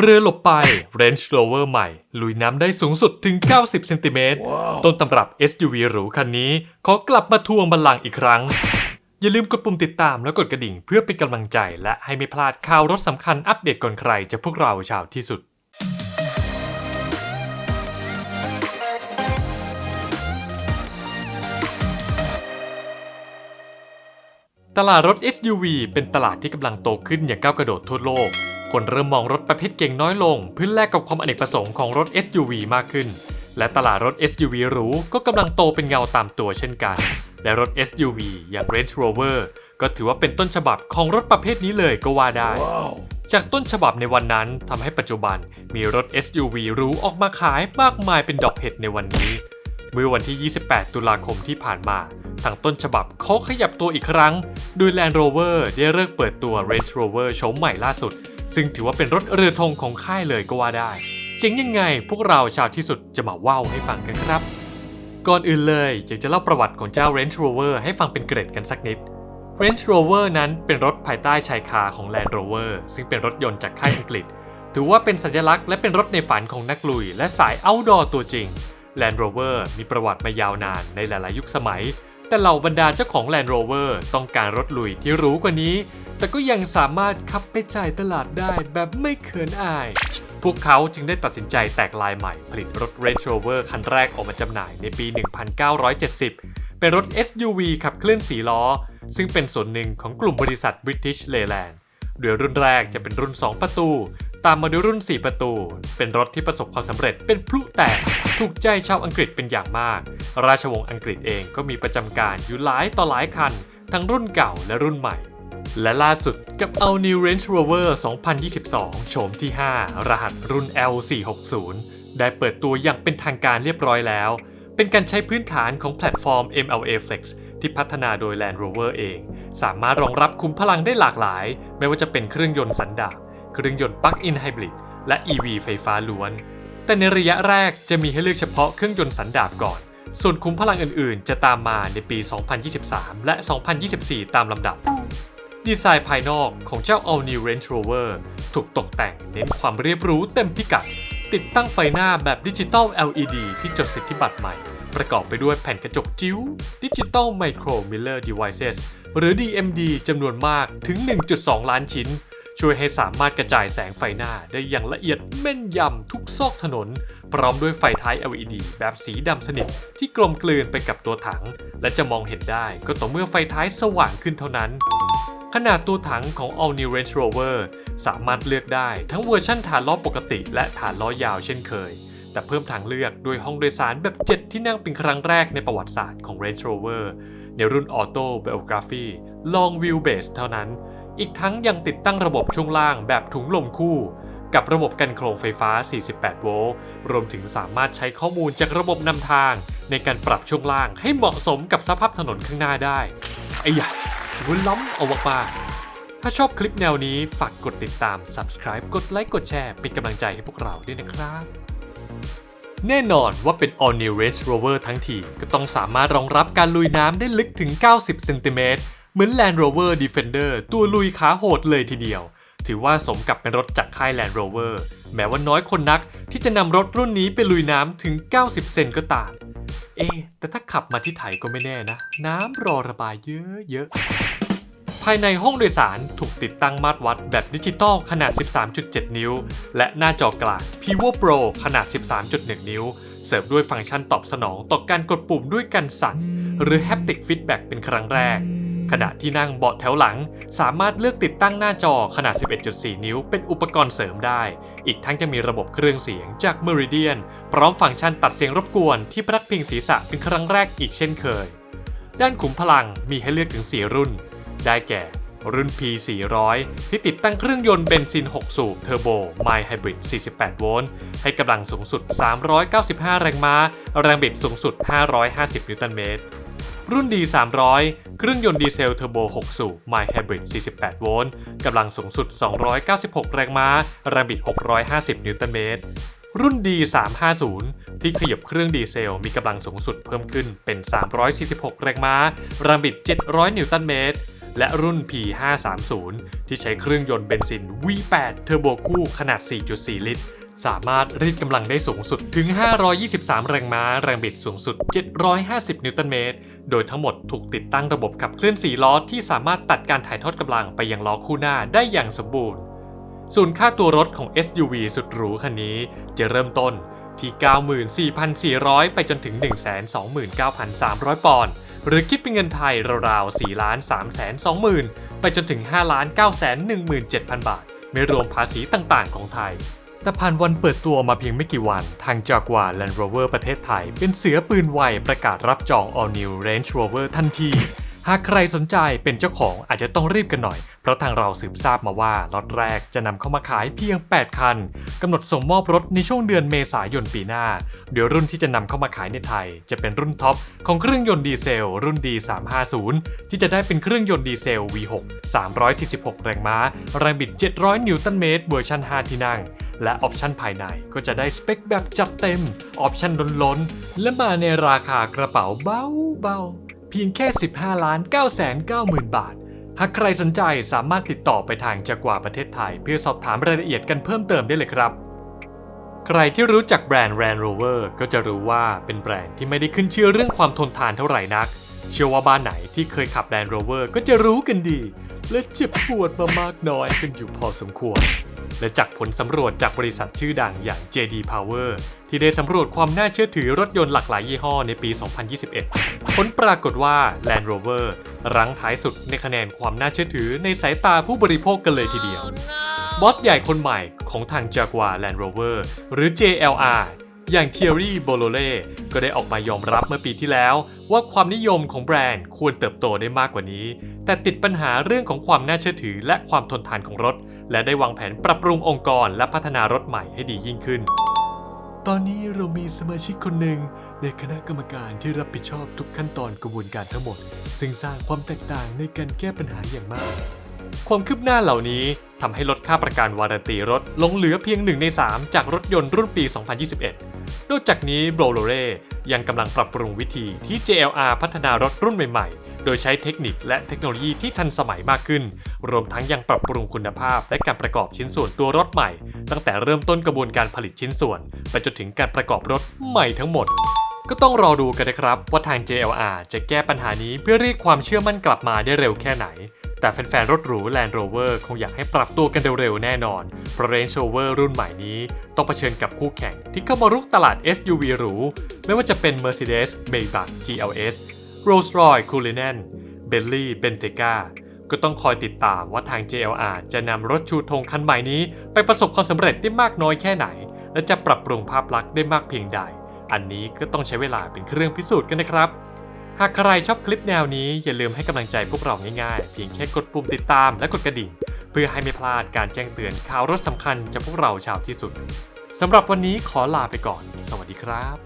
เรือหลบไป Range Rover ใหม่ ลุยน้ำได้สูงสุดถึง 90 เซนติเมตร ต้นตำรับ SUV หรูคันนี้ ขอกลับมาทวงบัลลังก์อีกครั้ง อย่าลืมกดปุ่มติดตามและกดกระดิ่งเพื่อเป็นกำลังใจและให้ไม่พลาดข่าวรถสำคัญอัปเดตก่อนใครจากพวกเราชาวที่สุดตลาดรถ SUV เป็นตลาดที่กำลังโตขึ้นอย่างก้าวกระโดดทั่วโลก คนเริ่มมองรถประเภทเก่งน้อยลง เพื่อแลกกับความอเนกประสงค์ของรถ SUV มากขึ้น และตลาดรถ SUV หรูก็กำลังโตเป็นเงาตามตัวเช่นกัน และรถ SUV อย่าง Range Rover ก็ถือว่าเป็นต้นฉบับของรถประเภทนี้เลยก็ว่าได้จากต้นฉบับในวันนั้นทำให้ปัจจุบันมีรถ SUV หรูออกมาขายมากมายเป็นดอกเห็ดในวันนี้ เมื่อวันที่ 28 ตุลาคมที่ผ่านมาทางต้นฉบับเขาขยับตัวอีกครั้ง โดย Land Rover ได้เลิกเปิดตัว Range Rover โฉมใหม่ล่าสุด ซึ่งถือว่าเป็นรถเรือธงของค่ายเลยก็ว่าได้เจ๋งยังไงพวกเราชาวที่สุดจะมาว่าวให้ฟังกันครับ ก่อนอื่นเลยอยากจะเล่าประวัติของเจ้า Range Rover ให้ฟังเป็นเกร็ดกันสักนิด Range Rover นั้นเป็นรถภายใต้ชายคาของ Land Rover ซึ่งเป็นรถยนต์จากค่ายอังกฤษ ถือว่าเป็นสัญลักษณ์และเป็นรถในฝันของนักลุย และสาย outdoor ตัวจริง Land Rover มีประวัติมายาวนานในหลาย ๆ ยุคสมัย แต่เหล่าบรรดาเจ้าของ Land Rover ต้องการรถลุยที่หรูกว่านี้ แต่ก็ยังสามารถขับไปจ่ายตลาดได้แบบไม่เขินอาย พวกเขาจึงได้ตัดสินใจแตกลายใหม่ ผลิตรถ Range Rover คันแรกออกมาจำหน่ายในปี 1970 เป็นรถ SUV ขับเคลื่อน4ล้อ ซึ่งเป็นส่วนหนึ่งของกลุ่มบริษัท British Leyland โดยรุ่นแรกจะเป็นรุ่น 2 ประตู ตามมาด้วยรุ่น 4 ประตู เป็นรถที่ประสบความสำเร็จเป็นพลุแตก ถูกใจชาวอังกฤษเป็นอย่างมาก ราชวงศ์อังกฤษเองก็มีประจำการอยู่หลายต่อหลายคัน ทั้งรุ่นเก่าและรุ่นใหม่ และล่าสุดกับ All New Range Rover 2022 โฉมที่ 5 รหัสรุ่น L460 ได้เปิดตัวอย่างเป็นทางการเรียบร้อยแล้ว เป็นการใช้พื้นฐานของแพลตฟอร์ม MLA Flex ที่พัฒนาโดย Land Rover เอง สามารถรองรับคุมพลังได้หลากหลาย ไม่ว่าจะเป็นเครื่องยนต์สันดาป เครื่องยนต์ปลั๊กอินไฮบริดและ EV ไฟฟ้าล้วน แต่ในระยะแรกจะมีให้เลือกเฉพาะเครื่องยนต์สันดาปก่อน ส่วนคุ้มพลังอื่นๆ จะตามมาในปี 2023 และ 2024 ตามลำดับ ดีไซน์ภายนอกของเจ้า All New Range Rover ถูกตกแต่งเน้นความเรียบรู้เต็มพิกัด ติดตั้งไฟหน้าแบบดิจิตอล LED ที่จดสิทธิบัตรใหม่ ประกอบไปด้วยแผ่นกระจกจิ๋ว Digital Micro Mirror Devices หรือ DMD จำนวนมากถึง 1.2 ล้านชิ้น ช่วยให้สามารถกระจายแสงไฟหน้าได้อย่างละเอียดแม่นยำทุกซอกถนน พร้อมด้วยไฟท้าย LED แบบสีดำสนิทที่กลมกลืนไปกับตัวถัง และจะมองเห็นได้ก็ต่อเมื่อไฟท้ายสว่างขึ้นเท่านั้น ขนาดตัวถังของ All New Range Rover สามารถเลือกได้ทั้งเวอร์ชั่นฐานล้อปกติ และฐานล้อยาวเช่นเคย แต่เพิ่มทางเลือกด้วยห้องโดยสารแบบ 7 ที่นั่งเป็นครั้งแรกในประวัติศาสตร์ของ Range Rover ในรุ่น Auto Biography Long Wheelbase เท่านั้น อีกทั้งยังติดตั้งระบบช่วงล่างแบบถุงลมคู่ กับระบบกันโครงไฟฟ้า 48 โวลต์ รวมถึงสามารถใช้ข้อมูลจากระบบนำทาง ในการปรับช่วงล่างให้เหมาะสมกับสภาพถนนข้างหน้าได้ ไอ้ยะถือว่าล้ำเอามากๆถ้าชอบคลิปแนวนี้ฝากกดติดตาม subscribe กดไลค์กดแชร์เป็นกำลังใจให้พวกเราด้วยนะครับแน่นอนว่าเป็น All New Range Rover ทั้งที ก็ต้องสามารถรองรับการลุยน้ำได้ลึกถึง 90 เซนติเมตร เหมือน Land Rover Defender ตัวลุยขาโหดเลยทีเดียว ถือว่าสมกับเป็นรถจากค่าย Land Rover แม้ว่าน้อยคนนักที่จะนำรถรุ่นนี้ไปลุยน้ำถึง 90 เซนก็ตาม เอ๊แต่ถ้าขับมาที่ไทยก็ไม่แน่นะ น้ำรอระบายเยอะๆ ภายในห้องโดยสารถูกติดตั้งมาตรวัดแบบดิจิตอลขนาด 13.7 นิ้ว และหน้าจอกลาง Pivo Pro ขนาด 13.1 นิ้วเสริมด้วยฟังก์ชันตอบสนองต่อการกดปุ่มด้วยกันสั่นหรือ Haptic Feedback เป็นครั้งแรก ขณะที่นั่งเบาะแถวหลัง สามารถเลือกติดตั้งหน้าจอขนาด 11.4 นิ้ว เป็นอุปกรณ์เสริมได้ อีกทั้งจะมีระบบเครื่องเสียงจาก Meridian พร้อมฟังก์ชันตัดเสียงรบกวนที่พนักพิงศีรษะเป็นครั้งแรกอีกเช่นเคย ด้านขุมพลังมีให้เลือกถึง 4 รุ่น ได้แก่ รุ่น P400 ที่ติดตั้งเครื่องยนต์เบนซิน 6 สูบเทอร์โบ My Hybrid 48 โวลต์ ให้กำลังสูงสุด 395 แรงม้า แรงบิดสูงสุด 550 นิวตันเมตร รุ่น D300 เครื่องยนต์ดีเซลเทอร์โบ 6 สูบ My Hybrid 48 โวลต์กำลังสูงสุด 296 แรงม้า แรงบิด 650 นิวตันเมตร รุ่น D350 ที่ขยับเครื่องดีเซลมีกำลังสูงสุดเพิ่มขึ้นเป็น 346 แรงม้า แรงบิด 700 นิวตันเมตรและรุ่น P530 ที่ใช้เครื่องยนต์เบนซิน V8 เทอร์โบคู่ขนาด 4.4 ลิตร สามารถรีดกำลังได้สูงสุดถึง 523 แรงม้า แรงบิดสูงสุด 750 นิวตันเมตร โดยทั้งหมดถูกติดตั้งระบบขับเคลื่อน4ล้อที่สามารถตัดการถ่ายทอดกำลังไปยังล้อคู่หน้าได้อย่างสมบูรณ์ ส่วนค่าตัวรถของ SUV สุดหรูคันนี้จะเริ่มต้นที่ 94,400 ไปจนถึง 129,300 ปอนด์หรือคิดเป็นเงินไทยราวๆ4ล้าน3แสน20,000 ไปจนถึง5ล้าน9แสน17,000 บาท ไม่รวมภาษีต่างๆของไทย แต่ผ่านวันเปิดตัวมาเพียงไม่กี่วัน ทาง Jaguar Land Rover ประเทศไทย เป็นเสือปืนไวประกาศรับจอง All New Range Rover ทันที หากใครสนใจเป็นเจ้าของอาจจะต้องรีบกันหน่อย เพราะทางเราสืบทราบมาว่าล็อตแรกจะนำเข้ามาขายเพียง 8 คันกำหนดส่งมอบรถในช่วงเดือนเมษายนปีหน้า เดี๋ยวรุ่นที่จะนำเข้ามาขายในไทย จะเป็นรุ่นท็อปของเครื่องยนต์ดีเซล รุ่น D350 ที่จะได้เป็นเครื่องยนต์ดีเซล V6 346 แรงม้า แรงบิด 700 นิวตันเมตรเวอร์ชัน5ที่นั่ง และออปชันภายในก็จะได้สเปคแบบจัดเต็ม ออปชันล้นๆ และมาในราคากระเป๋าเบาๆ เพียงแค่ 15 ล้าน9แสน9หมื่นบาท หากใครสนใจสามารถติดต่อไปทางจากกว่าประเทศไทย เพื่อสอบถามรายละเอียดกันเพิ่มเติมได้เลยครับ ใครที่รู้จักแบรนด์ Land Rover ก็จะรู้ว่าเป็นแบรนด์ที่ไม่ได้ขึ้นชื่อเรื่องความทนทานเท่าไหร่นัก เชื่อว่าบ้านไหนที่เคยขับ Land Rover ก็จะรู้กันดี และเจ็บปวดมามากน้อยกันอยู่พอสมควร และจากผลสำรวจจากบริษัทชื่อดังอย่าง JD Power ที่ได้สำรวจความน่าเชื่อถือรถยนต์หลากหลายยี่ห้อในปี 2021 ผลปรากฏว่า Land Rover รั้งท้ายสุดในคะแนนความน่าเชื่อถือในสายตาผู้บริโภคกันเลยทีเดียว บอสใหญ่คนใหม่ของทาง Jaguar Land Rover หรือ JLR อย่าง Thierry b o l o l e ก็ได้ออกมายอมรับเมื่อปีที่แล้ว ว่าความนิยมของแบรนด์ควรเติบโตได้มากกว่านี้ แต่ติดปัญหาเรื่องของความน่าเชื่อถือและความทนทานของรถ และได้วางแผนปรับปรุงองค์กรและพัฒนารถใหม่ให้ดียิ่งขึ้น ตอนนี้เรามีสมาชิกคนหนึ่งในคณะกรรมการที่รับผิดชอบทุกขั้นตอนกระบวนการทั้งหมด ซึ่งสร้างความแตกต่างในการแก้ปัญหาอย่างมาก ความคืบหน้าเหล่านี้ทำให้ลดค่าประกันวารันตีรถลงเหลือเพียง 1 ใน 3 จากรถยนต์รุ่นปี 2021 นอกจากนี้โบรโลเรยังกำลังปรับปรุงวิธีที่ JLR พัฒนารถรุ่นใหม่ๆ โดยใช้เทคนิคและเทคโนโลยีที่ทันสมัยมากขึ้น รวมทั้งยังปรับปรุงคุณภาพและการประกอบชิ้นส่วนตัวรถใหม่ ตั้งแต่เริ่มต้นกระบวนการผลิตชิ้นส่วน ไปจนถึงการประกอบรถใหม่ทั้งหมดก็ต้องรอดูกันนะครับว่าทาง JLR จะแก้ปัญหานี้เพื่อเรียกความเชื่อมั่นกลับมาได้เร็วแค่ไหน แต่แฟนๆ รถหรู Land Rover คงอยากให้ปรับตัวกันเร็วๆ แน่นอน เพราะ Range Rover รุ่นใหม่นี้ต้องเผชิญกับคู่แข่งที่เข้ามารุกตลาด SUV หรู ไม่ว่าจะเป็น Mercedes Maybach GLS Rolls-Royce Cullinan Bentley Bentayga ก็ต้องคอยติดตามว่าทาง JLR จะนำรถชูธงคันใหม่นี้ ไปประสบความสำเร็จได้มากน้อยแค่ไหน และจะปรับปรุงภาพลักษณ์ได้มากเพียงใด อันนี้ก็ต้องใช้เวลาเป็นเครื่องพิสูจน์กันนะครับ หากใครชอบคลิปแนวนี้อย่าลืมให้กำลังใจพวกเราง่ายๆ เพียงแค่กดปุ่มติดตามและกดกระดิ่ง เพื่อให้ไม่พลาดการแจ้งเตือนข่าวรถสำคัญจากพวกเราชาวที่สุดสำหรับวันนี้ขอลาไปก่อน สวัสดีครับ